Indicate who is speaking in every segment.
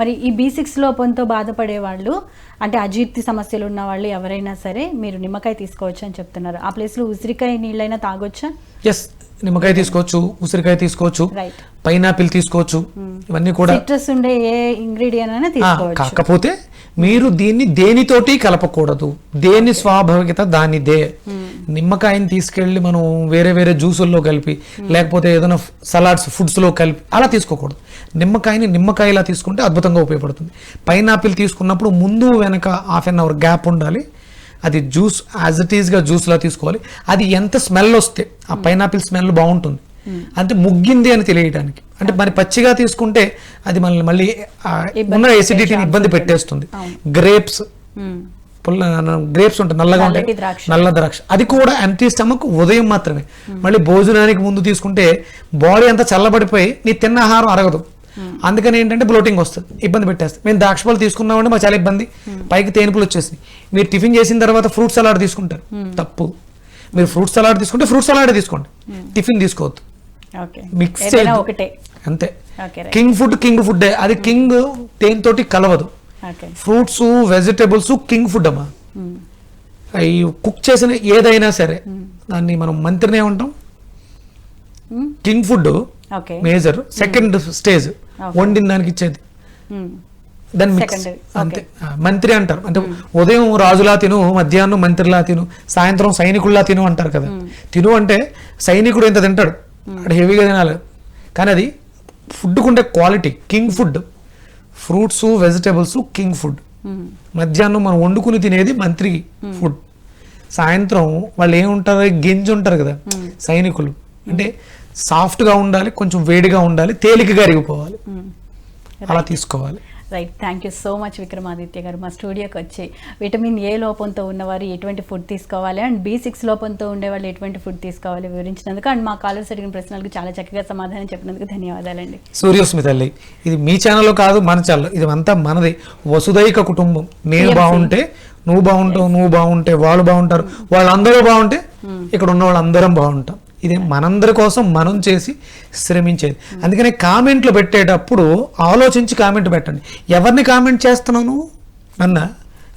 Speaker 1: మరి ఈ B six లోపంతో బాధపడే వాళ్ళు అంటే అజీర్తి సమస్యలు ఉన్న వాళ్ళు ఎవరైనా సరే మీరు నిమ్మకాయ తీసుకోవచ్చు అని చెప్తున్నారు. ఆ ప్లేస్లో ఉసిరికాయ నీళ్ళైనా తాగొచ్చా?
Speaker 2: ఎస్ నిమ్మకాయ తీసుకోవచ్చు ఉసిరికాయ తీసుకోవచ్చు
Speaker 1: రైట్
Speaker 2: పైనాపిల్ తీసుకోవచ్చు ఇవన్నీ కూడా
Speaker 1: సిట్రస్ ఉండే ఏ ఇంగ్రీడియంట్ అయినా తీసుకోవచ్చు.
Speaker 2: కాకపోతే మీరు దీన్ని దేనితోటి కలపకూడదు. దేని స్వాభావికత దానిదే. నిమ్మకాయని తీసుకెళ్ళి మనం వేరే వేరే జ్యూసుల్లో కలిపి లేకపోతే ఏదైనా సలాడ్స్ ఫుడ్స్లో కలిపి అలా తీసుకోకూడదు. నిమ్మకాయని నిమ్మకాయలా తీసుకుంటే అద్భుతంగా ఉపయోగపడుతుంది. పైనాపిల్ తీసుకున్నప్పుడు ముందు వెనక హాఫ్ అన్ అవర్ గ్యాప్ ఉండాలి. అది జ్యూస్ యాజ్ ఇట్ ఈస్గా జ్యూస్లా తీసుకోవాలి. అది ఎంత స్మెల్ వస్తే ఆ పైనాపిల్ స్మెల్ బాగుంటుంది. అంటే ముగ్గింది అని తెలియడానికి అంటే మరి పచ్చిగా తీసుకుంటే అది మనల్ని మళ్ళీ ఉన్న ఎసిడిటీని ఇబ్బంది పెట్టేస్తుంది. గ్రేప్స్. పుల్ల గ్రేప్స్ ఉంటాయి నల్లగా ఉంటాయి. నల్ల ద్రాక్ష. అది కూడా ఎంటీ స్టమక్ ఉదయం మాత్రమే. మళ్ళీ భోజనానికి ముందు తీసుకుంటే బాడీ అంతా చల్లబడిపోయి నీ తిన్న ఆహారం అరగదు. అందుకని ఏంటంటే బ్లోటింగ్ వస్తుంది. ఇబ్బంది పెట్టేస్తుంది. మేము ద్రాక్ష పళ్ళు తీసుకున్నామంటే మాకు చాలా ఇబ్బంది. పైకి తేనుపులు వచ్చేసి మీరు టిఫిన్ చేసిన తర్వాత ఫ్రూట్ సలాడ్ తీసుకుంటారు. తప్పు. మీరు ఫ్రూట్ సలాడ్ తీసుకుంటే ఫ్రూట్ సలాడ్ తీసుకోండి. టిఫిన్ తీసుకోవద్దు. మిక్స్
Speaker 1: ఒకటే.
Speaker 2: అంతే. కింగ్ ఫుడ్ కింగ్ ఫుడ్ అది కింగ్ దేనితోటి కలవదు.
Speaker 1: Okay
Speaker 2: fruits vegetables king food అమ్మా. అవి కుక్ చేసిన ఏదైనా సరే దాన్ని మనం మంత్రినే ఉంటాం
Speaker 1: మ్మ్.
Speaker 2: King food major second stage వండిన దానికి ఇచ్చేది. దాన్ని మిక్స్ అంతే. మంత్రి అంటారు. అంటే ఉదయం రాజులా తిను మధ్యాహ్నం మంత్రిలా తిను సాయంత్రం సైనికుల్లా తిను అంటారు కదా. తిను అంటే సైనికుడు ఎంత తింటాడు? అంటే హెవీగా తినాలి. కానీ అది ఫుడ్కు ఉండే quality king food. Fruits vegetables king food. మధ్యాహ్నం మనం వండుకుని తినేది మంత్రి ఫుడ్. సాయంత్రం వాళ్ళు ఏముంటారు గింజ ఉంటారు కదా సైనికులు. అంటే సాఫ్ట్గా ఉండాలి కొంచెం వేడిగా ఉండాలి తేలికగా అరిగిపోవాలి. అలా తీసుకోవాలి.
Speaker 1: Right thank you so much Vikramaditya గారు. మా స్టూడియోకి వచ్చి విటమిన్ ఏ లోపంతో ఉన్నవారు ఎటువంటి ఫుడ్ తీసుకోవాలి? అండ్ బీ సిక్స్ లోపంతో ఉండేవాళ్ళు ఎటువంటి ఫుడ్ తీసుకోవాలి? వివరించినందుకు అండ్ మా కాలర్స్ అడిగిన ప్రశ్నలకు చాలా చక్కగా సమాధానం చెప్పినందుకు ధన్యవాదాలండి.
Speaker 2: సూర్యోస్మి తల్లి ఇది మీ ఛానల్లో కాదు మన ఛానల్ ఇది అంతా మనది. వసుదైక కుటుంబం. నేను బాగుంటే నువ్వు బాగుంటావు నువ్వు బాగుంటే వాళ్ళు బాగుంటారు వాళ్ళందరూ బాగుంటే ఇక్కడ ఉన్న వాళ్ళందరం బాగుంటాం. ఇది మనందరి కోసం మనం చేసి శ్రమించేది. అందుకనే కామెంట్లు పెట్టేటప్పుడు ఆలోచించి కామెంట్ పెట్టండి. ఎవరిని కామెంట్ చేస్తున్నావు నువ్వు? అన్న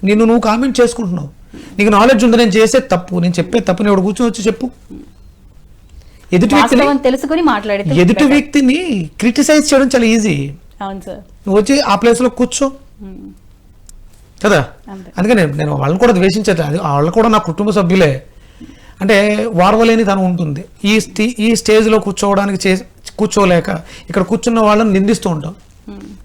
Speaker 2: నిన్ను నువ్వు కామెంట్ చేసుకుంటున్నావు. నీకు నాలెడ్జ్ ఉంది నేను చేసే తప్పు. నేను చెప్పే తప్పు నేను కూర్చొని వచ్చి చెప్పు. ఎదుటి వ్యక్తిని
Speaker 1: తెలుసుకుని మాట్లాడితే
Speaker 2: ఎదుటి వ్యక్తిని క్రిటిసైజ్ చేయడం చాలా ఈజీ. నువ్వు వచ్చి ఆ ప్లేస్లో కూర్చో.
Speaker 1: మ్మ్.
Speaker 2: కదా. అందుకని నేను వాళ్ళని కూడా ద్వేషించట్లేదు వాళ్ళు కూడా నా కుటుంబ సభ్యులే. అంటే వారవలేని తను ఉంటుంది. ఈ స్టే ఈ స్టేజ్లో కూర్చోవడానికి చే కూర్చోలేక ఇక్కడ కూర్చున్న వాళ్ళని నిందిస్తూ ఉంటాం.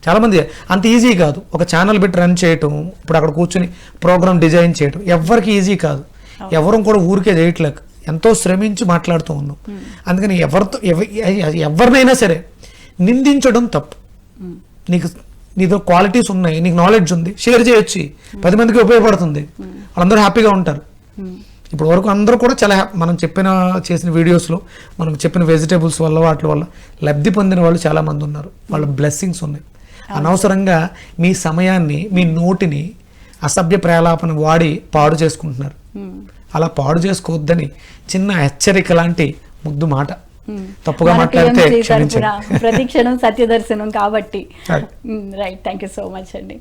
Speaker 2: చాలామంది అంత ఈజీ కాదు. ఒక ఛానల్ పెట్టి రన్ చేయటం ఇప్పుడు అక్కడ కూర్చుని ప్రోగ్రామ్ డిజైన్ చేయటం ఎవరికి ఈజీ కాదు. ఎవరు కూడా ఊరికే చేయట్లేక ఎంతో శ్రమించి మాట్లాడుతూ ఉన్నాం. అందుకని ఎవరితో ఎవ- ఎవరినైనా సరే నిందించడం తప్పు. నీకు నీతో క్వాలిటీస్ ఉన్నాయి నీకు నాలెడ్జ్ ఉంది షేర్ చేయొచ్చు. పది మందికి ఉపయోగపడుతుంది. వాళ్ళందరూ హ్యాపీగా ఉంటారు. ఇప్పుడు వరకు అందరూ కూడా చాలా మనం చెప్పిన చేసిన వీడియోస్లో మనం చెప్పిన వెజిటేబుల్స్ వల్ల వాటి వల్ల లబ్ధి పొందిన వాళ్ళు చాలా మంది ఉన్నారు. వాళ్ళ బ్లెస్సింగ్స్ ఉన్నాయి. అనవసరంగా మీ సమయాన్ని మీ నోటిని అసభ్య ప్రేలాపన వాడి పాడు చేసుకుంటున్నారు. అలా పాడు చేసుకోవద్దని చిన్న హెచ్చరిక లాంటి ముద్దు మాట. తప్పుగా మాట్లాడితే
Speaker 1: ప్రతి క్షణం సత్యదర్శనం కాబట్టి. Right thank you so much అండి.